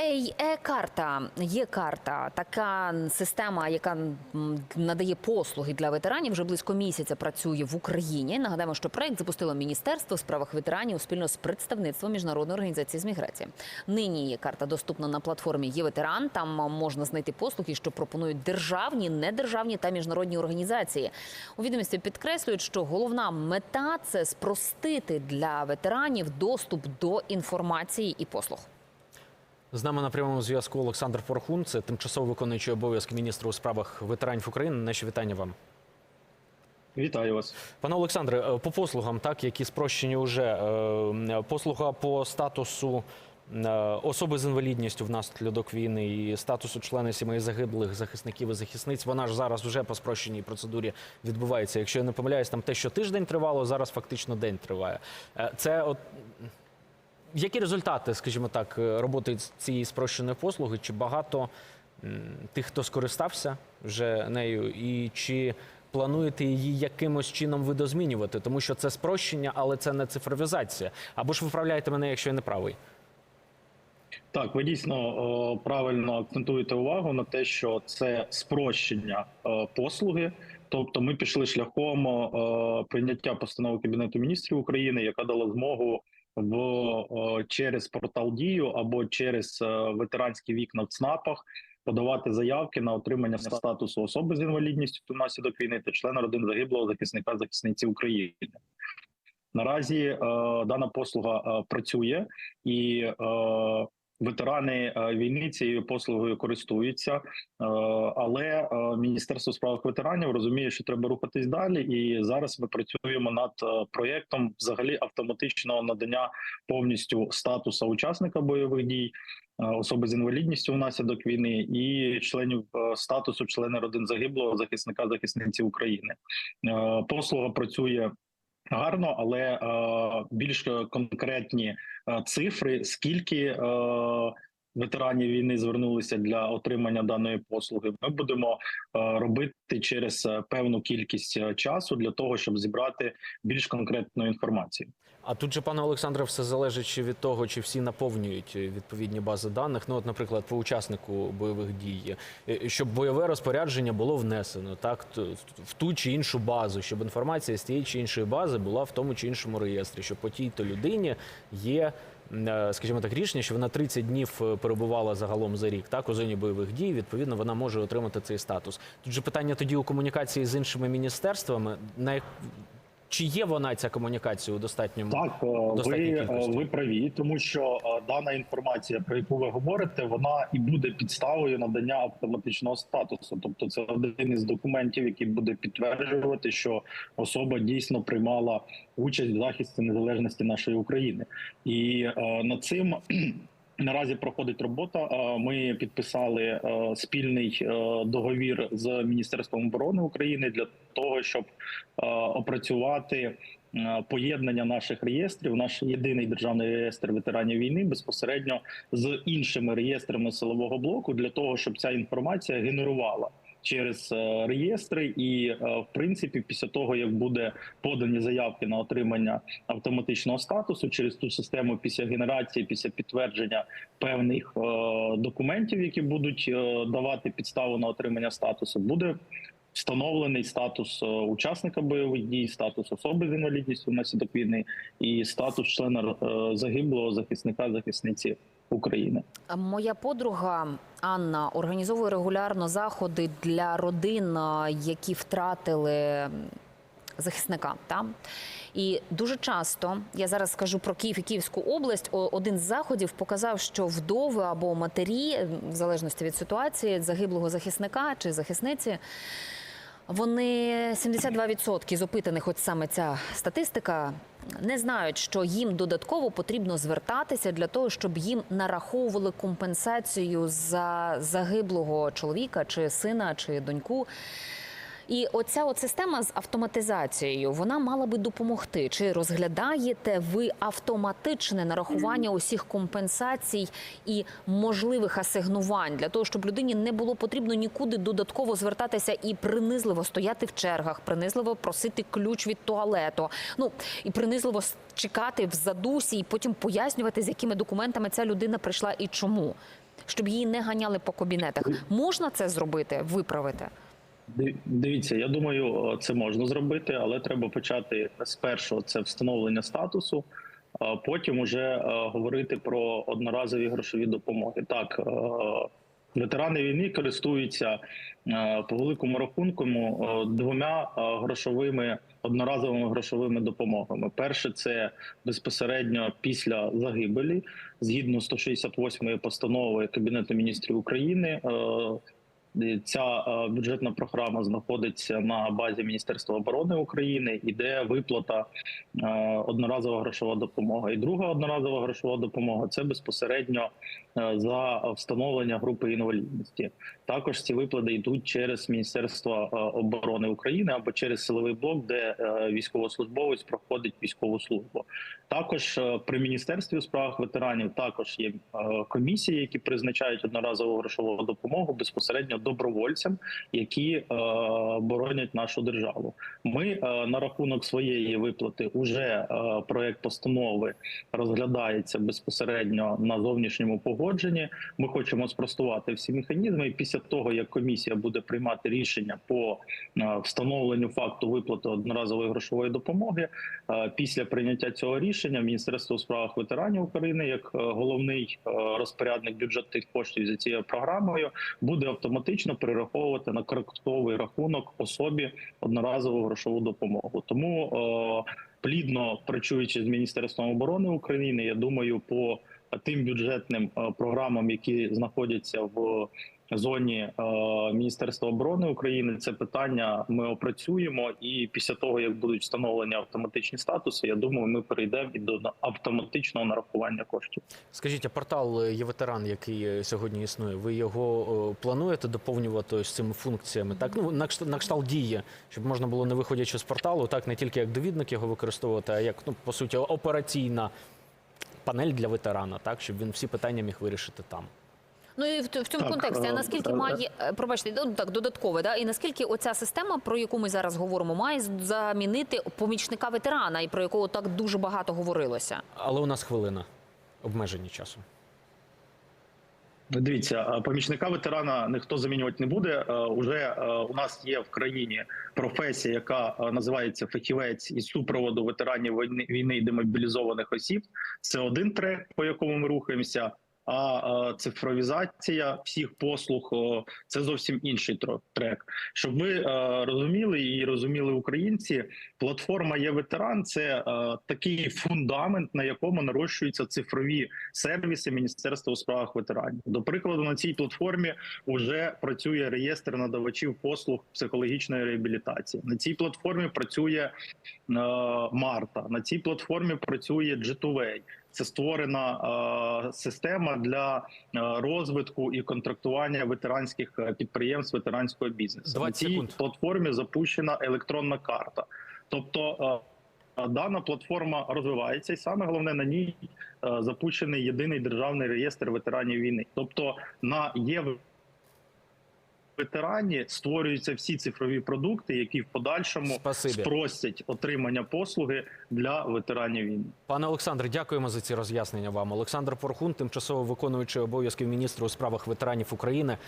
Е-карта є карта, така система, яка надає послуги для ветеранів. Вже близько місяця працює в Україні. Нагадаємо, що проект запустило міністерство у справах ветеранів спільно з представництвом міжнародної організації з міграції. Нині є карта доступна на платформі Є ветеран. Там можна знайти послуги, що пропонують державні, недержавні та міжнародні організації. У відомості підкреслюють, що головна мета це спростити для ветеранів доступ до інформації і послуг. З нами на прямому зв'язку Олександр Порхун, це тимчасово виконуючий обов'язки міністра у справах ветеранів України. Наші вітання вам. Вітаю вас. Пане Олександре, е, по послугам, так які спрощені вже е, послуга по статусу е, особи з інвалідністю внаслідок війни і статусу члени сімей загиблих захисників і захисниць. Вона ж зараз вже по спрощеній процедурі відбувається. Якщо я не помиляюсь, там те, що тиждень тривало, зараз фактично день триває. Це от які результати, скажімо так, е, роботи цієї спрощеної послуги? Чи багато тих, хто скористався вже нею, і чи плануєте її якимось чином видозмінювати? Тому що це спрощення, але це не цифровізація. Або ж виправляйте мене, якщо я не правий. Так, ви дійсно правильно акцентуєте увагу на те, що це спрощення послуги. Тобто, ми пішли шляхом прийняття постанови Кабінету міністрів України, яка дала змогу в через портал Дію або через е, ветеранські вікна в ЦНАПах подавати заявки на отримання статусу особи з інвалідністю внаслідок війни та члена родин загиблого захисника захисниці України. Наразі е, дана послуга е, працює і е, ветерани е, війни цією послугою користуються, е, але е, Міністерство у справах ветеранів розуміє, що треба рухатись далі. І зараз ми працюємо над проєктом взагалі автоматичного надання повністю статуса учасника бойових дій. Особи з інвалідністю внаслідок війни і членів статусу члена родин загиблого захисника захисниці України. Послуга працює гарно, але е, більш конкретні е, цифри, скільки е, ветеранів війни звернулися для отримання даної послуги, ми будемо е, робити через е, певну кількість е, часу для того, щоб зібрати більш конкретну інформацію. А тут же, пане Олександре, все залежить від того, чи всі наповнюють відповідні бази даних. Ну, от, наприклад, по учаснику бойових дій, щоб бойове розпорядження було внесено так в ту чи іншу базу, щоб інформація з тієї чи іншої бази була в тому чи іншому реєстрі, що по тій то людині є. Е, Скажімо так, рішення, що вона 30 днів е, перебувала загалом за рік, так у зоні бойових дій. Відповідно, вона може отримати цей статус. Тут же питання тоді у комунікації з іншими міністерствами. На чи є вона ця комунікація у достатньому Так, е, достатній ви, кількості? е, ви праві, тому що е, дана інформація, про яку ви говорите, вона і буде підставою надання автоматичного статусу. Тобто, це один із документів, який буде підтверджувати, що особа дійсно приймала участь в захисті незалежності нашої України, і е, над цим. Наразі проходить робота. Е, Ми підписали е, спільний е, договір з Міністерством оборони України для того, щоб опрацювати поєднання наших реєстрів, наш єдиний державний реєстр ветеранів війни безпосередньо з іншими реєстрами силового блоку для того, щоб ця інформація генерувала. Через е, реєстри, і е, в принципі, після того як буде подані заявки на отримання автоматичного статусу через ту систему, після генерації, після підтвердження певних е, документів, які будуть давати підставу на отримання статусу, буде встановлений статус учасника бойових дій, статус особи з інвалідністю внаслідок війни і статус члена загиблого захисника захисниці України. Моя подруга Анна організовує регулярно заходи для родин, які втратили захисника. Та? І дуже часто я зараз скажу про Київ і Київську область. Один з заходів показав, що вдови або матері, в залежності від ситуації, загиблого захисника чи захисниці. Вони 72% з опитаних, от саме ця статистика, не знають, що їм додатково потрібно звертатися для того, щоб їм нараховували компенсацію за загиблого чоловіка, чи сина, чи доньку. І оця от система з автоматизацією вона мала би допомогти. Чи розглядаєте ви автоматичне нарахування усіх компенсацій і можливих асигнувань для того, щоб людині не було потрібно нікуди додатково звертатися і принизливо стояти в чергах, принизливо просити ключ від туалету. Ну і принизливо чекати в задусі, і потім пояснювати, з якими документами ця людина прийшла і чому. щоб її не ганяли по кабінетах. Можна це зробити, виправити? Диві- Дивіться, я думаю, це можна зробити, але треба почати з першого це встановлення статусу. а Потім уже е, говорити про одноразові грошові допомоги. Так, е, ветерани війни користуються е, по великому рахунку двома грошовими одноразовими грошовими допомогами. Перше це безпосередньо після загибелі, згідно 168 постанови Кабінету міністрів України. Ця е, бюджетна програма знаходиться на базі Міністерства оборони України. Іде виплата е, одноразова грошова допомога. І друга одноразова грошова допомога це безпосередньо е, за встановлення групи інвалідності. Також ці виплати йдуть через Міністерство оборони України або через силовий блок, де військовослужбовець проходить військову службу. Також при міністерстві у справах ветеранів також є комісії, які призначають одноразову грошову допомогу безпосередньо добровольцям, які е, боронять нашу державу. Ми е, на рахунок своєї виплати вже е, проект постанови розглядається безпосередньо на зовнішньому погодженні. Ми хочемо спростувати всі механізми. І після того як комісія буде приймати рішення по е, встановленню факту виплати одноразової грошової допомоги, е, після прийняття цього рішення Міністерство у справах ветеранів України, як е, головний е, розпорядник бюджетних коштів за цією програмою, буде автоматично перераховувати на кредитовий рахунок особі одноразову грошову допомогу. Тому е, плідно працюючи з Міністерством оборони України, я думаю, по тим бюджетним е, програмам, які знаходяться в зоні е, Міністерства оборони України, це питання ми опрацюємо. І після того як будуть встановлені автоматичні статуси, я думаю, ми перейдемо і до автоматичного нарахування коштів. Скажіть, а портал є ветеран, який е, сьогодні існує. Ви його е, плануєте доповнювати ось цими функціями? Так, ну на кшталт, дії, щоб можна було не виходячи з порталу, так не тільки як довідник його використовувати, а як ну по суті операційна панель для ветерана, так щоб він всі питання міг вирішити там. Ну і в, в цьому Так, контексті, а е, наскільки е, має е, пробачте, ну так додаткове, да? і наскільки оця система, про яку ми зараз говоримо, має замінити помічника ветерана, і про якого так дуже багато говорилося? Але у нас хвилина обмежені часом. Дивіться, помічника ветерана ніхто замінювати не буде. Уже у нас є в країні професія, яка називається фахівець із супроводу ветеранів війни війни і демобілізованих осіб. Це один трек, по якому ми рухаємося. А цифровізація всіх послуг це зовсім інший трек. Щоб ми е, розуміли і розуміли українці, платформа є. Це е, такий фундамент, на якому нарощуються цифрові сервіси Міністерства у справах ветеранів. До прикладу, на цій платформі вже працює реєстр надавачів послуг психологічної реабілітації. На цій платформі працює е, Марта. На цій платформі працює G2way. Це створена е, система для е, розвитку і контрактування ветеранських е, підприємств ветеранського бізнесу. На цій платформі запущена електронна карта. Тобто е, дана платформа розвивається, і саме головне на ній е, запущений єдиний державний реєстр ветеранів війни. Тобто на є ветерані створюються всі цифрові продукти, які в подальшому Спасибі. спростять отримання послуги для ветеранів війни. Пане Олександре, дякуємо за ці роз'яснення вам. Олександр Порхун, тимчасово виконуючий обов'язків міністра у справах ветеранів України,